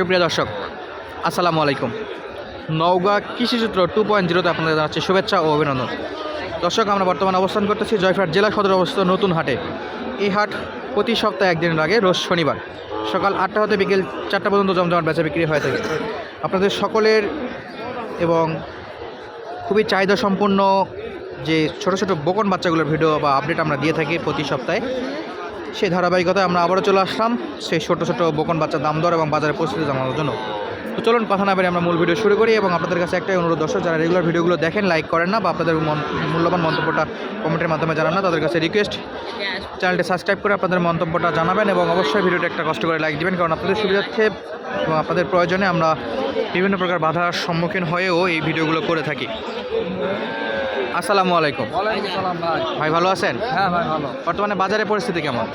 সুপ্রিয় দর্শক, আসসালামু আলাইকুম। নওগাঁ কৃষিচিত্র টু পয়েন্ট জিরোতে আপনাদের জানাচ্ছি শুভেচ্ছা ও অভিনন্দন। দর্শক, আমরা বর্তমানে অবস্থান করতেছি জয়ফাট জেলা সদর অবস্থিত নতুন হাটে। এই হাট প্রতি সপ্তাহে একদিনের আগে, রোজ শনিবার। সকাল আটটা হতে বিকেল চারটা পর্যন্ত জমজমাট বেচা বিক্রি হয়ে থাকে। আপনাদের সকলের এবং খুবই চাহিদা সম্পন্ন যে ছোট ছোট বোকন বাচ্চাগুলোর ভিডিও বা আপডেট আমরা দিয়ে থাকি প্রতি সপ্তাহে। সেই ধারাবাহিকতায় আমরা আবারও চলে আসলাম। সেই ছোটো ছোটো বোকন বাচ্চার দাম দর এবং বাজারের পরিস্থিতি জানানোর জন্য। তো চলুন, কথা না বেরিয়ে আমরা মূল ভিডিও শুরু করি এবং আপনাদের কাছে একটাই অনুরোধ, দর্শক, যারা রেগুলার ভিডিওগুলো দেখেন লাইক করেন না বা আপনাদের মূল্যবান মন্তব্যটা কমেন্টের মাধ্যমে জানান না, তাদের কাছে রিকোয়েস্ট চ্যানেলটি সাবস্ক্রাইব করে আপনাদের মন্তব্যটা জানাবেন এবং অবশ্যই ভিডিওটা একটা কষ্ট করে লাইক দিবেন, কারণ আপনাদের সুবিধার্থে এবং আপনাদের প্রয়োজনে আমরা বিভিন্ন প্রকার বাধার সম্মুখীন হয়েও এই ভিডিওগুলো করে থাকি। আসসালামু আলাইকুম। ভাই। ভালো আছেন? হ্যাঁ ভাই ভালো। বর্তমানে বাজারের পরিস্থিতি কেমন?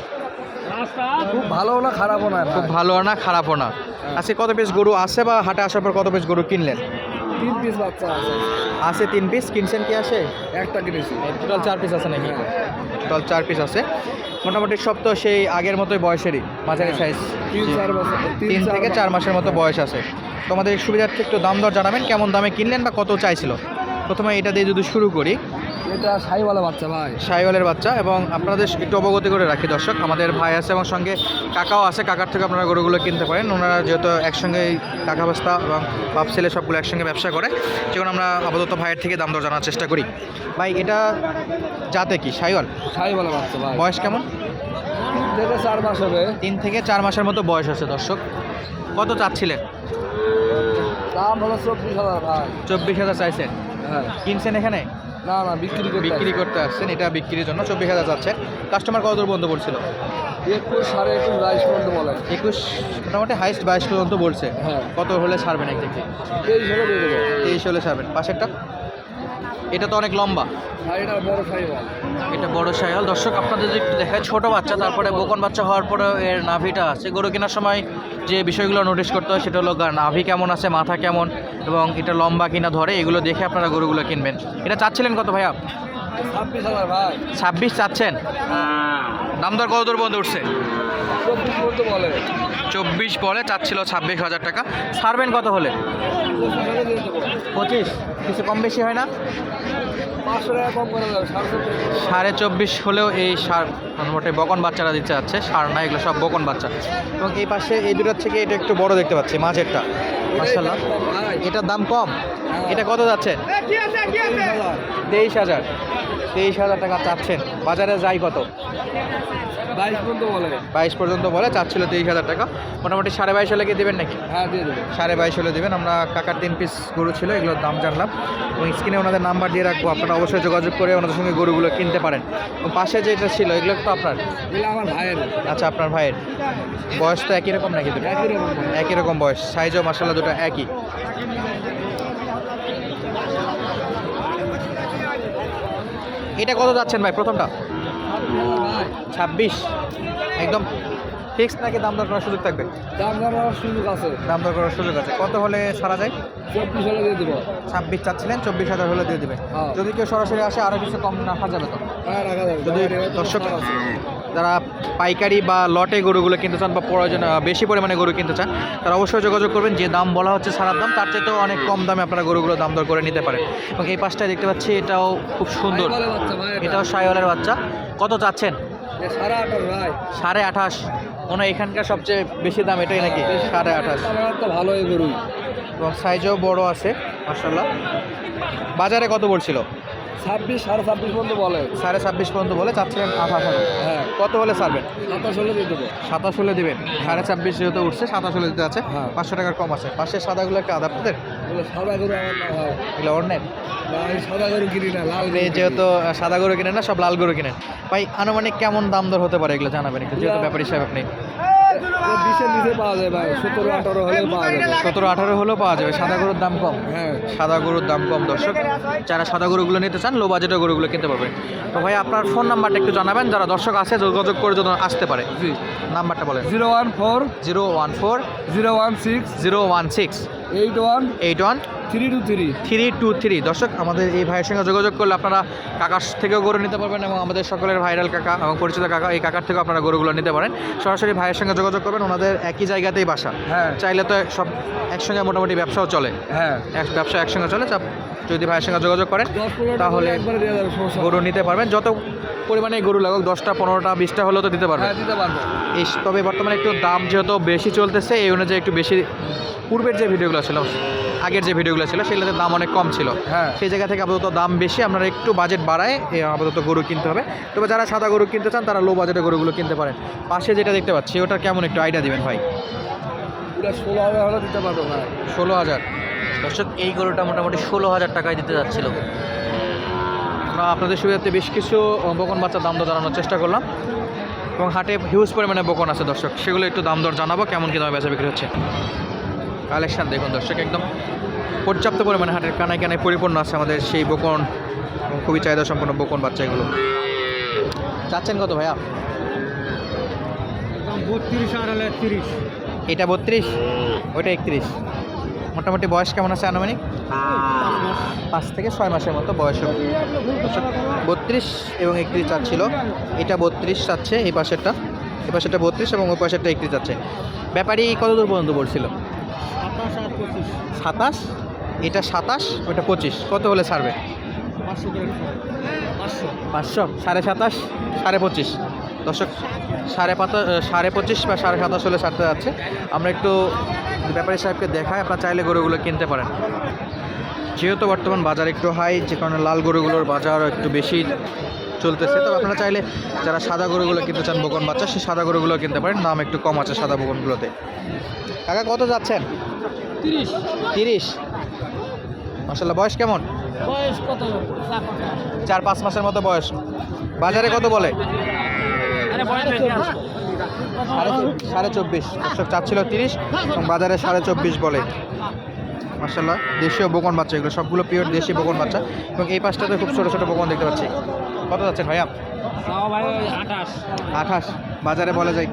খুব ভালো না খারাপও না খুব ভালো না খারাপও না। আজকে কত পিস গরু আছে বা হাটে আসার পর কত পিস গরু কিনলেন? তিন পিস বাচ্চা আছে। আছে তিন পিস কিনছেন কি আসে? একটা কিনেছি। টোটাল চার পিস আছে নাকি? টোটাল চার পিস আছে। মোটামুটি সব তো সেই আগের মতোই বয়সেরই মাঝারি সাইজ তিন চার বছর তিন থেকে চার মাসের মতো বয়স আছে। তোমাদের সুবিধার্থে একটু দাম দর জানাবেন কেমন দামে কিনলেন বা কত চাইছিল? প্রথমে এটা দিয়ে যদি শুরু করি। এটা সাইওয়ালা বাচ্চা ভাই। সাইওয়ালের বাচ্চা এবং আপনাদের একটু অবগতি করে রাখি দর্শক আমাদের ভাই আছে এবং সঙ্গে কাকাও আছে কাকার থেকে আপনারা গরুগুলো কিনতে পারেন। ওনারা যেহেতু একসঙ্গে কাকা বাস্তা এবং বাপ ছেলে সবগুলো একসঙ্গে ব্যবসা করে সেগুলো আমরা আপাতত ভাইয়ের থেকে দাম দর জানার চেষ্টা করি। ভাই এটা যাতে কি? সাইওয়াল সাইওয়ালা বাচ্চা ভাই। বয়স কেমন? থেকে চার মাস হবে। তিন থেকে চার মাসের মতো বয়স আছে দর্শক। কত চাচ্ছিলেন? দাম হলো চব্বিশ হাজার ভাই। চব্বিশ হাজার চাইছেন। কিনছেন এখানে? না না বিক্রি বিক্রি করতে আসছেন এটা বিক্রির জন্য চব্বিশ হাজার যাচ্ছেন কাস্টমার কত দূর পর্যন্ত বলছিল? একুশ সাড়ে একুশ বাইশ পর্যন্ত বলে একুশ মোটামুটি হাইস্ট বাইশ পর্যন্ত বলছে। হ্যাঁ। কত হলে ছাড়বেন একদিকে তেইশ হলে তেইশ হলে ছাড়বেন। পাশেরটা? এটা তো অনেক লম্বা। এটা বড় সাইওয়াল এটা বড় সাইয়াল দর্শক আপনাদের যদি একটু দেখায় ছোট বাচ্চা তারপরে বোকন বাচ্চা হওয়ার পরে এর নাভিটা আছে। গরু কেনার সময় যে বিষয়গুলো নোটিশ করতে হয় সেটা হলো নাভি কেমন আছে মাথা কেমন এবং এটা লম্বা কিনা ধরে এগুলো দেখে আপনারা গরুগুলো কিনবেন। এটা চাচ্ছিলেন কত ভাইয়া? ছাব্বিশ হাজার ভাই। ছাব্বিশ চাচ্ছেন? দাম দর কত দূর পর্যন্ত উঠছে? চব্বিশ বলে। চাচ্ছিল ছাব্বিশ হাজার টাকা। ছাড়বেন কত হলে? পঁচিশ। কিছু কম বেশি হয় না? সাড়ে চব্বিশ হলেও এই সার মোটামুটি বকন বাচ্চারা দিতে যাচ্ছে। সার না এগুলো সব বকন বাচ্চা। এবং এই পাশে এই দুটার থেকে এটা একটু বড় দেখতে পাচ্ছি মাঝেরটা। মার্শাল্লাহ এটার দাম কম? এটা কত যাচ্ছে তেইশ হাজার। তেইশ হাজার টাকা চাচ্ছেন। বাজারে যাই কত? বাইশ পর্যন্ত বলে। চাচ্ছিল তেইশ হাজার টাকা। মোটামুটি সাড়ে বাইশ হলে কি দেবেন নাকি? হ্যাঁ দিয়ে দেবো। সাড়ে বাইশ হলে দেবেন। আমরা কাকার তিন পিস গরু ছিল এগুলোর দাম জানলাম। এবং স্ক্রিনে ওনাদের নাম্বার দিয়ে রাখব আপনারা অবশ্যই যোগাযোগ করে ওনাদের সঙ্গে গরুগুলো কিনতে পারেন। এবং পাশে যেটা ছিল এগুলো তো আপনার? আমার ভাইয়ের। আচ্ছা আপনার ভাইয়ের। বয়স তো একই রকম নাকি দুটো? একই রকম একই রকম বয়স। সাইজও মাসাল্লাহ দুটো একই। এটা কত যাচ্ছেন ভাই প্রথমটা? ছাব্বিশ। একদম ফিক্সড নাকি দাম দর করার সুযোগ থাকবে? দাম জানার সুযোগ আছে। দাম দর করার সুযোগ আছে। কত হলে সারা যায়? চব্বিশ হলে দিয়ে দেবো। ছাব্বিশ চাচ্ছিলেন চব্বিশ হাজার হলে দিয়ে দেবে হ্যাঁ। যদি কেউ সরাসরি আসে আরও কিছু কম রাখা যাবে তো? হ্যাঁ যদি দর্শক যারা পাইকারি বা লটে গরুগুলো কিনতে চান বা প্রয়োজন বেশি পরিমাণে গরু কিনতে চান তারা অবশ্যই যোগাযোগ করবেন। যে দাম বলা হচ্ছে সারার দাম তার চাইতেও অনেক কম দামে আপনারা গরুগুলো দাম দর করে নিতে পারেন। এবং এই পাশটায় দেখতে পাচ্ছি এটাও খুব সুন্দর। এটাও সাইওয়ালের বাচ্চা। কত চাচ্ছেন? সাড়ে আঠাশ মনে হয় এখানকার সবচেয়ে বেশি দাম এটাই নাকি? সাড়ে আঠাশ। তো ভালোই গরুই। এবং সাইজও বড় আছে মার্শাল্লাহ বাজারে কত বলছিল? ছাব্বিশ সাড়ে ছাব্বিশ পর্যন্ত বলে। সাড়ে ছাব্বিশ পর্যন্ত বলে চাচ্ছিলেন আঠাশ হ্যাঁ। কত হলে ছাড়বেন? সাতাশ হলে দিয়ে দেবো। সাতাশ হলে দেবেন। সাড়ে ছাব্বিশ যেহেতু উঠছে সাতাশ হলে দিতে আছে। হ্যাঁ। পাঁচশো টাকার কম আছে। পাশের সাদাগুলো একটা আদা আপনাদের বলে সাদা গরু আমার না ভাই। এগুলো অন্যের? না সাদা গরু কিনি না লাল আপনি যেহেতু সাদা গরু কিনেন না সব লাল গরু কিনেন। ভাই আনুমানিক কেমন দাম দর হতে পারে এগুলো জানাবেন একটু যেহেতু ব্যাপার হিসাবে আপনি। বিশের নিচে পাওয়া যায় ভাই। সতেরো আঠারো হলেও পাওয়া যাবে। সতেরো আঠারো হলেও পাওয়া যাবে। সাদা গরুর দাম কম। হ্যাঁ। সাদা গরুর দাম কম দর্শক। যারা সাদা গরুগুলো নিতে চান লো বাজেটের গরুগুলো কিনতে পারবেন। তো ভাই আপনার ফোন নাম্বারটা একটু জানাবেন যারা দর্শক আছে যোগাযোগ করে যদি আসতে পারে। জি। নাম্বারটা বলেন। Zero one four zero one four zero one six zero one six eight one eight one three two three. Three two three. দর্শক আমাদের এই ভাইয়ের সঙ্গে যোগাযোগ করলে আপনারা কাকার থেকেও গরু নিতে পারবেন এবং আমাদের সকলের ভাইরাল কাকা এবং পরিচিত কাকা এই কাকার থেকেও আপনারা গরুগুলো নিতে পারেন। সরাসরি ভাইয়ের সঙ্গে যোগাযোগ করবেন ওনাদের একই জায়গাতেই বাসা। হ্যাঁ। চাইলে তো সব একসঙ্গে মোটামুটি ব্যবসাও চলে। হ্যাঁ। এক ব্যবসা একসঙ্গে চলে চাপ যদি ভাইয়ের সঙ্গে যোগাযোগ করেন তাহলে। গরু নিতে পারবেন। যত পরিমাণে গরু লাগুক দশটা পনেরোটা বিশটা হলেও তো দিতে পারবেন। হ্যাঁ এই তবে বর্তমানে একটু দাম যেহেতু বেশি চলতেছে এই অনুযায়ী একটু বেশি পূর্বের যে ভিডিওগুলো ছিল আগের যে ভিডিওগুলো ছিল সেগুলোতে দাম অনেক কম ছিল। হ্যাঁ। সেই জায়গা থেকে আপাতত দাম বেশি আপনারা একটু বাজেট বাড়ায় আপাতত গরু কিনতে হবে। তবে যারা সাদা গরু কিনতে চান তারা লো বাজেটে গরুগুলো কিনতে পারেন। পাশে যেটা দেখতে পাচ্ছি ওটা কেমন একটু আইডিয়া দিবেন ভাই? ষোলো হাজার হলে দিতে পারব হ্যাঁ ষোলো হাজার। দর্শক এই গরুটা মোটামুটি ষোলো হাজার টাকায় দিতে যাচ্ছিল। আমরা আপনাদের সুবিধার্থে বেশ কিছু বকন বাচ্চার দাম দর জানানোর চেষ্টা করলাম। এবং হাটে হিউজ পরিমাণে বকন আছে দর্শক সেগুলো একটু দাম দর জানাব কেমন কি দামে বেচা বিক্রি হচ্ছে। কালেকশন দেখুন দর্শক একদম পর্যাপ্ত পরিমাণে হাটের কানায় কানায় পরিপূর্ণ আছে আমাদের সেই বকন এবং খুবই চাহিদা সম্পন্ন বকন বাচ্চা এগুলো চাচ্ছেন কত ভাইয়া? বত্রিশ আর তিরিশ। এটা বত্রিশ? ওইটা একত্রিশ। মোটামুটি বয়স কেমন আছে আনুমানিক? পাঁচ থেকে ছয় মাসের মতো বয়স হবে। বত্রিশ এবং একত্রিশ চাচ্ছিল। এটা বত্রিশ চাচ্ছে এই পাশেরটা। এই পাশেরটা বত্রিশ এবং ওই পাশেরটা একত্রিশ চাচ্ছে। ব্যাপারী কত দূর পর্যন্ত বলছিল? সাতাশ? এটা সাতাশ ওটা পঁচিশ। কত হলে ছাড়বে? পাঁচশো সাড়ে সাতাশ সাড়ে পঁচিশ। দর্শক সাড়ে পাতা সাড়ে পঁচিশ বা সাড়ে সাতাশ হলে ছাড়তে যাচ্ছে। আমরা একটু ব্যাপারী সাহেবকে দেখাই আপনার চাইলে গরুগুলো কিনতে পারেন। যেহেতু বর্তমান বাজার একটু হাই যে কারণে লাল গরুগুলোর বাজার একটু বেশি চলতেছে তবে আপনারা চাইলে যারা সাদা গরুগুলো কিনতে চান বকন বাচ্চা সেই সাদা গরুগুলো কিনতে পারেন। দাম একটু কম আছে সাদা বকনগুলোতে। কাকা কত যাচ্ছেন? তিরিশ। তিরিশ। মাসাল্লাহ বয়স কেমন? বয়স কত? চার পাঁচ মাসের মতো বয়স। বাজারে কত বলে? সাড়ে চব- সাড়ে চব্বিশ। দর্শক চাচ্ছিল তিরিশ এবং বাজারে সাড়ে চব্বিশ বলে। মার্শাল্লাহ দেশীয় বকন বাচ্চা এগুলো সবগুলো পিওর দেশি বকন বাচ্চা এবং এই পাশটাতে খুব ছোটো ছোটো বকন দেখতে পাচ্ছি। কত যাচ্ছেন ভাইয়া? আঠাশ। আঠাশ। বাজারে বলে যাই।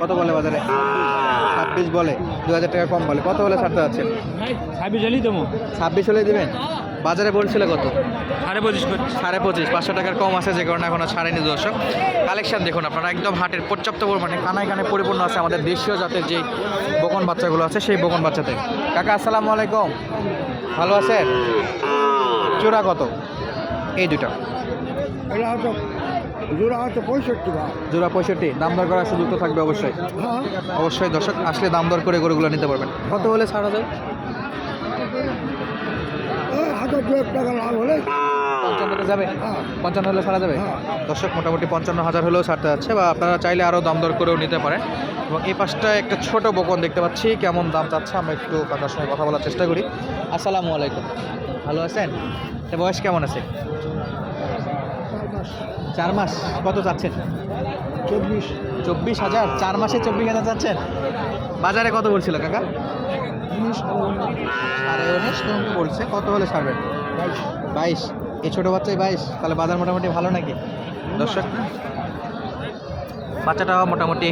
কত বলে বাজারে? ছাব্বিশ বলে দু হাজার টাকা কম বলে। কত হলে ছাড়তে যাচ্ছেন ছাব্বিশ হলেই দেবো। ছাব্বিশ হলে দিবেন? বাজারে বলছিল কত? সাড়ে পঁচিশ সাড়ে পঁচিশ পাঁচশো টাকার কম আছে যে কারণে এখনও ছাড়েনি দর্শক। কালেকশন দেখুন আপনারা একদম হাটের পর্যাপ্ত পরিমাণে কানায় কানায় পরিপূর্ণ আছে আমাদের দেশীয় জাতের যে বকন বাচ্চাগুলো আছে সেই বকন বাচ্চাতে। কাকা আসসালামু আলাইকুম। ভালো আছেন? চূড়া কত? এই দুটো। জোড়া হয়তো পঁয়ষট্টি জোড়া পঁয়ষট্টি দাম দর করার সুযোগ তো থাকবে অবশ্যই। হ্যাঁ। অবশ্যই দর্শক আসলে দাম দর করে গরুগুলো নিতে পারবেন। কত হলে ছাড়া যায় হাজার দু টাকা লাভ হলে। পঞ্চান্নতে যাবে? হ্যাঁ। পঞ্চান্ন হলে ছাড়া যাবে? হ্যাঁ। দর্শক মোটামুটি পঞ্চান্ন হাজার হলেও ছাড়তে যাচ্ছে বা আপনারা চাইলে আরও দাম দর করেও নিতে পারেন। এবং এই পাশটায় একটা ছোট বকন দেখতে পাচ্ছি কেমন দাম চাচ্ছে আমরা একটু কাকার সঙ্গে কথা বলার চেষ্টা করি। আসসালামু আলাইকুম। ভালো আছেন? বয়স কেমন আছে? চার মাস কত চাচ্ছেন চব্বিশ। চব্বিশ হাজার চার মাসে চব্বিশ হাজার চাচ্ছেন বাজারে কত বলছিল কাকা? সাড়ে উনিশ বলছে কত হলে ছাড়বেন বাইশ। এই ছোটো বাচ্চাই বাইশ তাহলে বাজার মোটামুটি ভালো নাকি? দর্শক বাচ্চাটা মোটামুটি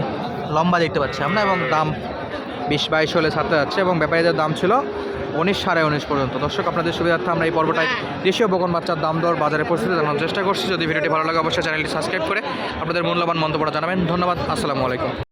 লম্বা দেখতে পাচ্ছি আমরা এবং দাম বিশ বাইশ হলে ছাড়তে যাচ্ছে এবং ব্যাপারীদের দাম ছিল উনিশ সাড়ে উনিশ পর্যন্ত। দর্শক, আপনাদের সুবিধার্থে আমরা এই পর্বটায় দেশীয় বগন বাচ্চার দাম দর বাজারে পরিস্থিতি জানানোর চেষ্টা করছি। যদি ভিডিওটি ভালো লাগে, অবশ্যই চ্যানেলটি সাবস্ক্রাইব করে আপনাদের মূল্যবান মন্তব্য জানাবেন। ধন্যবাদ, আসসালামু আলাইকুম।